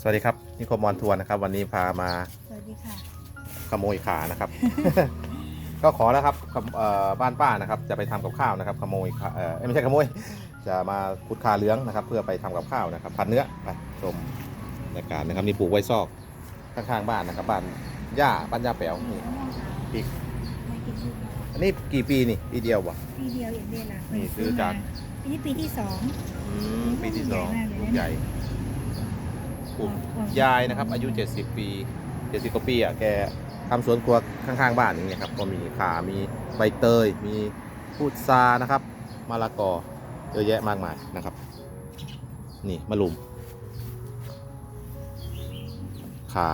สวัสดีครับนิคมมอนทัวร์นะครับ วันนี้พามาสวัสดีค่ะขโมยขานะครับ ก็ขอแล้วครับกับเอ่อบ้านป้านะครับ จะไปทำกับข้าวนะครับ ขโมยขาเออเอ้ยไม่ใช่ขโมย จะมาขุดขาเหลืองนะครับ เพื่อไปทำกับข้าวนะครับผัดเนื้อไปชมบรรยากาศนะครับนี่ปลูกไว้ซอกข้างๆบ้านนะครับบ้านย่าบ้านย่าแป๋วนี่อีกไม่กินลูกอันนี้กี่ปีนี่ปีเดียววะ ปีเดียวเองเดียวละนี่ซื้อจากปีนี้ปีที่สองอืมปีที่สองใหญ่มากเลยนะลูกใหญ่ ปลูกยายนะครับอายุ 70 ปี 70กว่าปีอะแกทำสวนครัวข้างๆบ้านอย่างเงี้ยครับก็มีขามีใบเตย มีพูดซานะครับมะละกอเยอะแยะมากมายนะครับ นี่มะลุมขา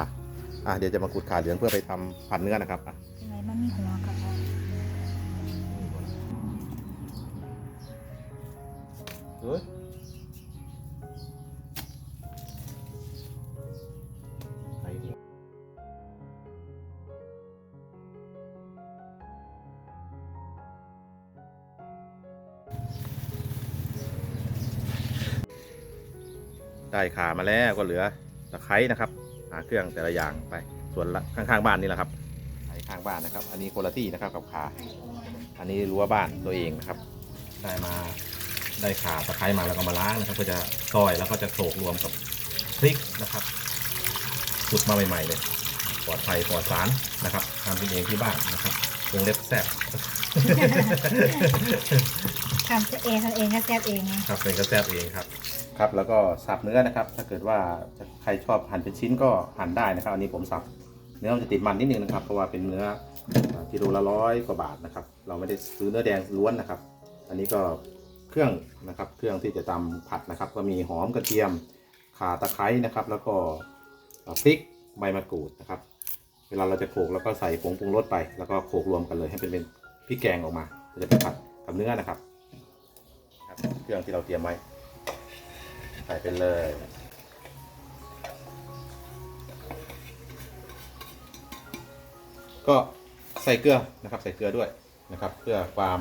อะเดี๋ยวจะมาขุดขาเหลืองเพื่อไปทำผัดเนื้อนะครับอะ อะไรมันมีหัวกับ ได้ขามาแล้วก็เหลือตะไคร้นะครับ หาเครื่องแต่ละอย่างไป ส่วนละข้างๆบ้านนี่แหละครับไอ้ข้างบ้านนะครับ อันนี้คนละที่นะครับกับขา อันนี้รั้วบ้านตัวเองนะครับ ได้มาได้ขาตะไคร้มาแล้วก็มาล้างนะครับเพื่อจะซอยแล้วก็จะโขลกรวมกับพริกนะครับขุดมาใหม่ๆเลย ปลอดภัยปลอดสารนะครับทำกินเองที่บ้านนะครับวงเล็บแซ่บทำเองทำเองก็แซ่บเองนะครับเป็นก็แซ่บเองครับ ครับแล้วก็สับเนื้อนะครับ ถ้าเกิดว่าใครชอบหั่นเป็นชิ้นก็หั่นได้นะครับ อันนี้ผมสับเนื้อมันจะติดมันนิดนึงนะครับ เพราะว่าเป็นเนื้อกิโลละร้อยกว่าบาทนะครับ เราไม่ได้ซื้อเนื้อแดงล้วนนะครับ อันนี้ก็เครื่องนะครับ เครื่องที่จะตำผัดนะครับ ก็มีหอมกระเทียมข่าตะไคร้นะครับ แล้วก็พริกใบมะกรูดนะครับ เวลาเราจะโขลกแล้วก็ใส่ผงปรุงรสไป แล้วก็โขลกรวมกันเลยให้เป็นเป็นพริกแกงออกมาเราจะไปผัดกับเนื้อนะครับ เครื่องที่เราเตรียมไว้ ส่ไปเลย ก็ใส่เกลือนะครับ ใส่เกลือด้วยนะครับ เพื่อความ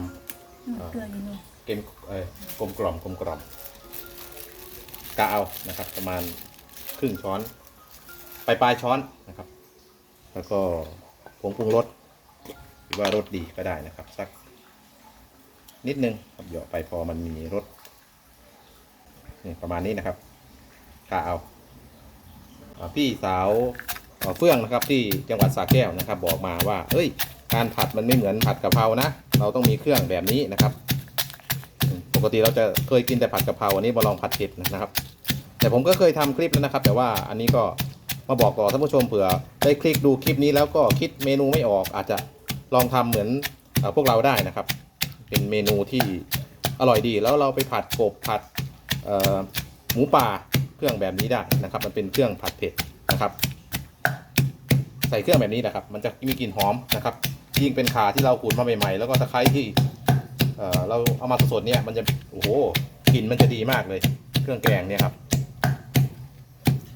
นู่นเกลืออยู่นู่นเกมเอ่อกลมกล่อมกลมกล่อมกะเอานะครับ ประมาณครึ่งช้อนปลายปลายช้อนนะครับ แล้วก็ผงปรุงรสหรือว่ารสดีก็ได้นะครับ สักนิดนึงครับเหยาะไปพอมันมีรส นี่ประมาณนี้นะครับกะเอาพี่สาวเฟื่องนะครับที่จังหวัดสระแก้วนะครับ บอกมาว่า เอ้ย การผัดมันไม่เหมือนผัดกะเพรานะ เราต้องมีเครื่องแบบนี้นะครับ ปกติเราจะเคยกินแต่ผัดกะเพราอันนี้มาลองผัดเผ็ดนะครับ แต่ผมก็เคยทำคลิปแล้วนะครับ แต่ว่าอันนี้ก็มาบอกก่อนท่านผู้ชมเผื่อได้คลิกดูคลิปนี้แล้วก็คิดเมนูไม่ออกอาจจะลองทำเหมือนพวกเราได้นะครับ เป็นเมนูที่อร่อยดีแล้วเราไปผัดกบผัด หมูป่าเครื่องแบบนี้ได้นะครับ มันเป็นเครื่องผัดเผ็ดนะครับ ใส่เครื่องแบบนี้นะครับ มันจะมีกลิ่นหอมนะครับ ยิ่งเป็นขาที่เราขูดมาใหม่ๆ แล้วก็ตะไคร้ที่เเราเอามาสดๆเนี่ยมันจะโอ้โหกลิ่นมันจะดีมากเลย เครื่องแกงเนี่ยครับ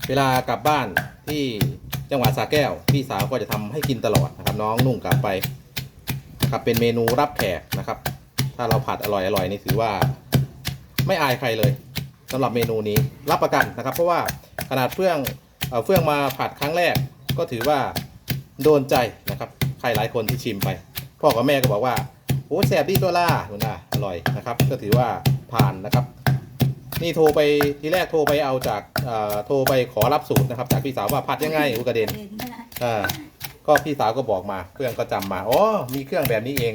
เวลากลับบ้านที่จังหวัดสระแก้วพี่สาวก็จะทำให้กินตลอดนะครับ น้องนุ่งกลับไปนะครับเป็นเมนูรับแขกนะครับ ถ้าเราผัดอร่อยอร่อยนี่ถือว่า ไม่อายใครเลย สำหรับเมนูนี้รับประกันนะครับ เพราะว่าขนาดเฟื่องเอ่อเฟื่องมาผัดครั้งแรก ก็ถือว่าโดนใจนะครับใครหลายคนที่ชิมไป พ่อกับแม่ก็บอกว่าโอ้แสบดีตัวล่าคุณน่าอร่อยนะครับ ก็ถือว่าผ่านนะครับ นี่โทรไปทีแรกโทรไปเอาจากเอ่อโทรไปขอรับสูตรนะครับ จากพี่สาวว่าผัดยังไงอุกระเด็นอ่าก็พี่สาวก็บอกมาเครื่องก็จำมาอ๋อมีเครื่องแบบนี้เอง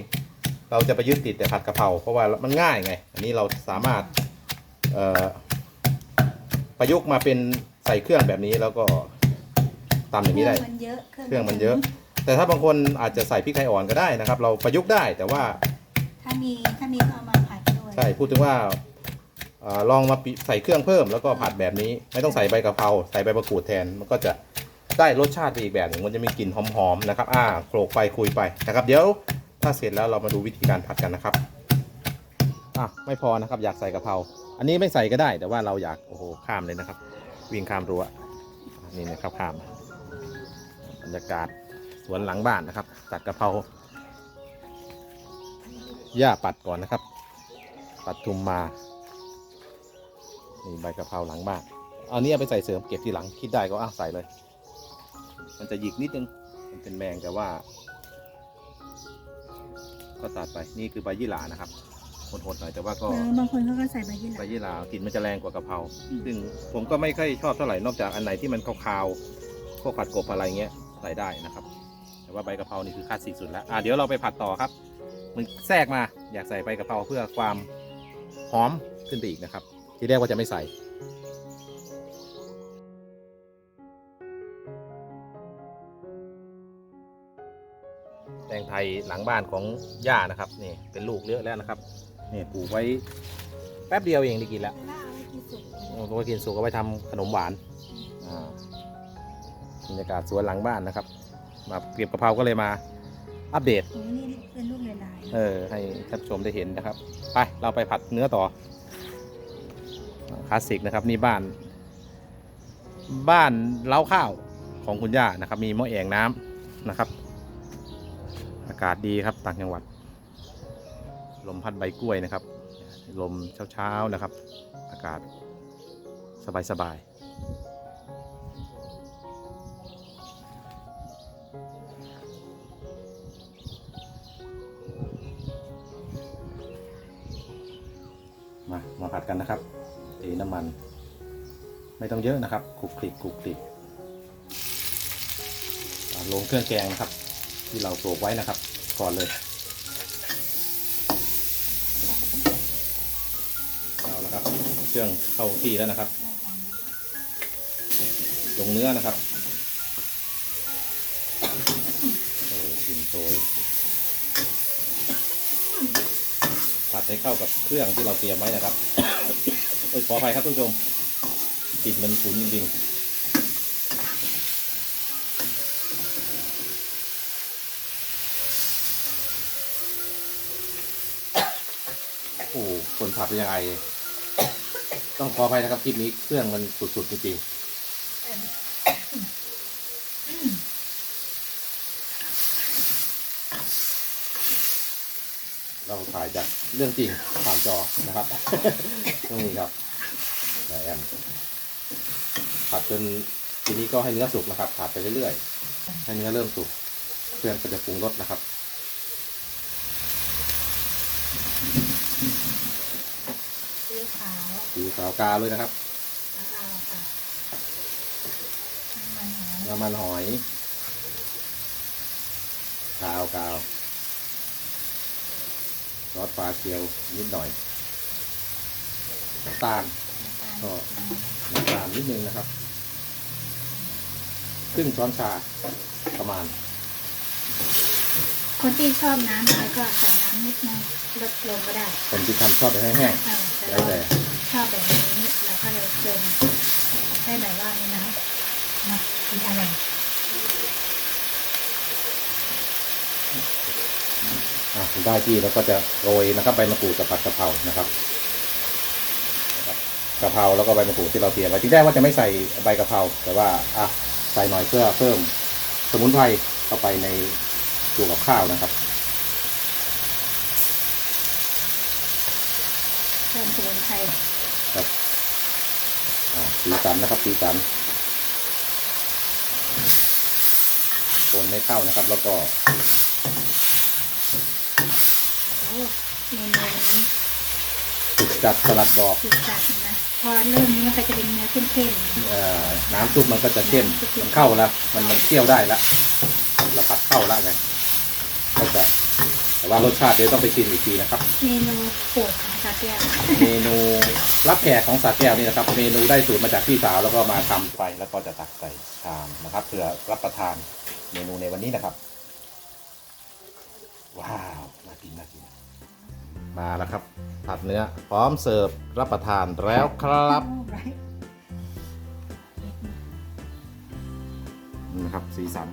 เราจะไปยึดติดแต่ผัดกะเพราเพราะว่ามันง่ายไง อันนี้เราสามารถ ประยุกต์มาเป็นใส่เครื่องแบบนี้แล้วก็ตำอย่างนี้ได้ มันเยอะเครื่องมันเยอะ แต่ถ้าบางคนอาจจะใส่พริกไทยอ่อนก็ได้นะครับ เราประยุกต์ได้แต่ว่าถ้ามีถ้ามีก็เอามาผัดด้วยใช่พูดถึงว่าเออลองมาปิใส่เครื่องเพิ่มแล้วก็ผัดแบบนี้ ไม่ต้องใส่ใบกะเพราใส่ใบมะกรูดแทนมันก็จะได้รสชาติไปอีกแบบหนึ่งมันจะมีกลิ่นหอมๆนะครับ อ่าโขลกไปคุยไปนะครับ เดี๋ยวถ้าเสร็จแล้วเรามาดูวิธีการผัดกันนะครับ อะไม่พอนะครับ อยากใส่กะเพราอันนี้ไม่ใส่ก็ได้ แต่ว่าเราอยากโอ้โหข้ามเลยนะครับ วิ่งข้ามรั้วนี่นะครับข้ามบรรยากาศสวนหลังบ้านนะครับ ตัดกะเพราหญ้าปัดก่อนนะครับ ปัดทุมมานี่ใบกะเพราหลังบ้านอาเนี้ยไปใส่เสริมเก็บทีหลังคิดได้ก็อะใส่เลย มันจะหยิกนิดนึงมันเป็นแมงแต่ว่า ก็ตัดไปนี่คือใบยี่หร่านะครับ หดๆหน่อยแต่ว่าก็แล้วบางคนเขาก็ใส่ใบยี่หใบร่ายี่หร่ากลิ่นมันจะแรงกว่ากะเพราซึ่งผมก็ไม่ค่อยชอบเท่าไหร่นอกจากอันไหนที่มันคาวๆพวกผัดกบอะไรเงี้ยใส่ได้นะครับ แต่ว่าใบกะเพรานี่คือคลาสสิกสุดแล้วอะเดี๋ยวเราไปผัดต่อครับมันแทรกมาอยากใส่ใบกะเพราเพื่อความหอมขึ้นไปอีกนะครับ ที่แรกว่าจะไม่ใส่ แตงไทยหลังบ้านของย่านะครับนี่เป็นลูกเยอะแล้วนะครับ นี่ปลูกไว้แป๊บเดียวเองได้กินแล้วล่าเอาไว้กินสุกเอาไว้กินสุกเอาไว้ทำขนมหวานอ่าบรรยากาศสวนหลังบ้านนะครับ มาเก็บกะเพราก็เลยมาอัปเดต โอ้ยนี่เป็นลูกลายเออให้ท่านผู้ชมได้เห็นนะครับ ไป เราไปผัดเนื้อต่อคลาสสิกนะครับนี่บ้าน บ้านเล้าข้าวของคุณย่านะครับ มีหม้อแอ่งน้ำนะครับ อากาศดีครับต่างจังหวัด ลมพัดใบกล้วยนะครับ ลมเช้าๆนะครับ อากาศสบายๆมามาผัดกันนะครับเทน้ำมัน ไม่ต้องเยอะนะครับคลุกคลิกคลุกคลิกลงเครื่องแกงนะครับ ที่เราโขลกไว้นะครับ ก่อนเลย เครื่องเข้าที่แล้วนะครับ ลงเนื้อนะครับโอ้กลินโชยผัดให้เข้ากับเครื่องที่เราเตรียมไว้นะครับโอ้ยขออภัยครับทุกผู้ชมกลิ่นมันฉุนจริงๆโอ้คนผัดเป็นยังไง ต้องขออภัยนะครับคลิปนี้เครื่องมันสุดๆจริงๆเราถ่ายจากเรื่องจริงผ่านจอนะครับ ตรงนี้ครับนายแอมผัดจนทีนี้ก็ให้เนื้อสุกนะครับผัดไปเรื่อยๆให้เนื้อเริ่มสุกเพื่อนก็จะปรุงรสนะครับ ซีอิ๊วขาว สีขาวกาเลยนะครับแล้วเอาค่ะน้ำมันหอยน้ำมันหอยกาวกาวซอสปลาเกียวนิดหน่อยน้ำตาลก็น้ำตาลนิดนึงนะครับครึ่งช้อนชาประมาณ คนที่ชอบน้ำน้อยก็ใส่น้ำนิดนึงลดลงก็ได้ คนที่ทำชอบแบบแห้งเออแต่ๆแล้วเราแต่ ชอบแบบนี้เราก็เลยเติมให้แบบว่านี่นะนะกินอร่อยอะได้ที่แล้วก็จะโรยนะครับใบมะกรูดกับผัดกะเพรานะครับนะครับกะเพราแล้วก็ใบมะกรูดที่เราเตรียมไว้ที่แรกว่าจะไม่ใส่ใบกะเพราแต่ว่าอะใส่หน่อยเพื่อเพิ่มสมุนไพรเข้าไปในตัวกับข้าวนะครับเพิ่มสมุนไพร ครับอะสีสันนะครับสีสันคนให้เข้านะครับ แล้วก็โอ้เมนูนี้สุกจัดสลัดดอกคือจัดนะพอเริ่มนี้มันก็จะเป็นเนื้อเข้มเอ่อน้ำซุปมันก็จะเข้มมันเข้าแล้วมันมันเคี่ยวได้แล้วเราผัดเข้าแล้วไงก็จะแต่ ว่ารสชาติเดี๋ยวต้องไปชิมอีกทีนะครับๆเมนูโปรดของซาแก้วเมนูรับแขกของสาแก้วนี่นะครับ เมนูได้สูตรมาจากพี่สาวแล้วก็มาทำไปแล้วก็จะตักใส่ชามนะครับเพื่อรับประทานเมนูในวันนี้นะครับ ว้าวน่ากินน่ากินมาแล้วครับ ผัดเนื้อพร้อมเสิร์ฟรับประทานแล้วครับ ไรนี่นะครับ สีสัน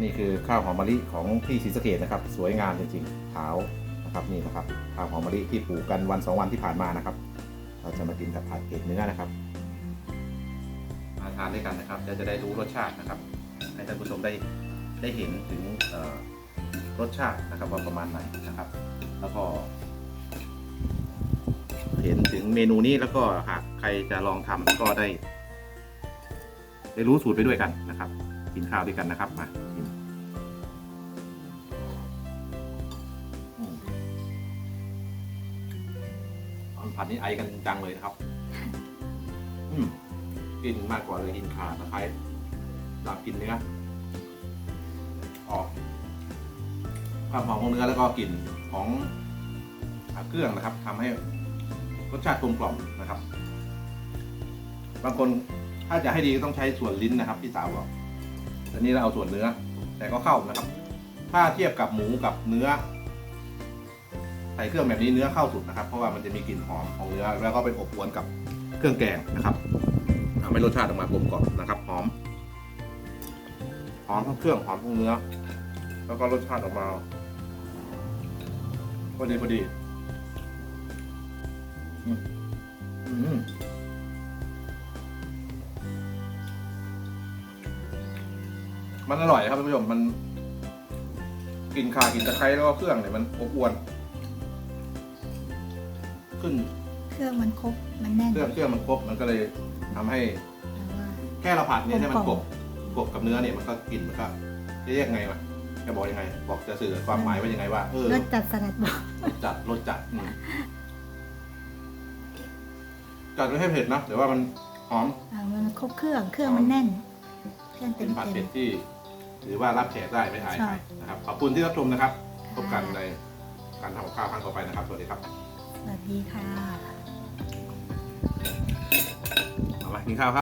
นี่คือข้าวหอมมะลิของที่ศรีสะเกดนะครับ สวยงามจริงๆขาวนะครับนี่นะครับข้าวหอมมะลิที่ปลูกกันวันสองวันที่ผ่านมานะครับ เราจะมากินกับผัดเผ็ดเนื้อนะครับ มาทานด้วยกันนะครับจะจะได้รู้รสชาตินะครับ ให้ท่านผู้ชมได้ได้เห็นถึงรสชาตินะครับว่าประมาณไหนนะครับ แล้วก็เห็นถึงเมนูนี้แล้วก็หากใครจะลองทำก็ได้ ได้รู้สูตรไปด้วยกันนะครับ กินข้าวด้วยกันนะครับ มากินอืมตอนผัดนี้ไอกันจังเลยนะครับ อืมกินมากกว่าเลยกินขาตะไคร้หลับกินเนื้อออกความหอมของเนื้อแล้วก็กลิ่นของเครื่องนะครับทำให้รสชาติกลมกล่อมนะครับ บางคนถ้าจะให้ดีก็ต้องใช้ส่วนลิ้นนะครับ พี่สาวบอก แต่นี่เราเอาส่วนเนื้อ แต่ก็เข้านะครับ ถ้าเทียบกับหมูกับเนื้อ ใส่เครื่องแบบนี้เนื้อเข้าสุดนะครับ เพราะว่ามันจะมีกลิ่นหอมของเนื้อ แล้วก็ไปอบวนกับเครื่องแกงนะครับทำให้รสชาติออกมากลมกล่อมนะครับหอมหอมทั้งเครื่องหอมทั้งเนื้อ แล้วก็รสชาติออกมาพอดีพอดี อืม มมันอร่อยครับท่านผู้ชมมันกลินข่ากินตะไคร้แล้วก็เครื่องเนี่ยมันอบอวน ขึ้นเครื่องมันครบมันแน่นเครื่องเครื่องมันครบมันก็เลยทำให้ แต่ว่า แค่เราผัดเนี่ยให้มันกกลบมกบกับเนื้อเนี่ยมันก็กลิ่นมันก็จะเรียกไงวะจะบอกยังไง บอกจะสื่อความหมายว่ายังไงว่าเออรสจัดสลัดบอกรสจัดรสจัดอืมจัดไม่ให้เผ็ดนะแต่ว่ามันหอม อ่ามันครบเครื่องเครื่องมันแน่น เครื่องเป็เต็นมผัดเต็เผ็มดที่ ถือว่ารับแขกได้ไม่อายใครนะครับ ขอบคุณที่รับชมนะครับ พบกันในการทำกับข้าวครั้งต่อไปนะครับ สวัสดีครับ สวัสดีค่ะเอามากินข้าวครับ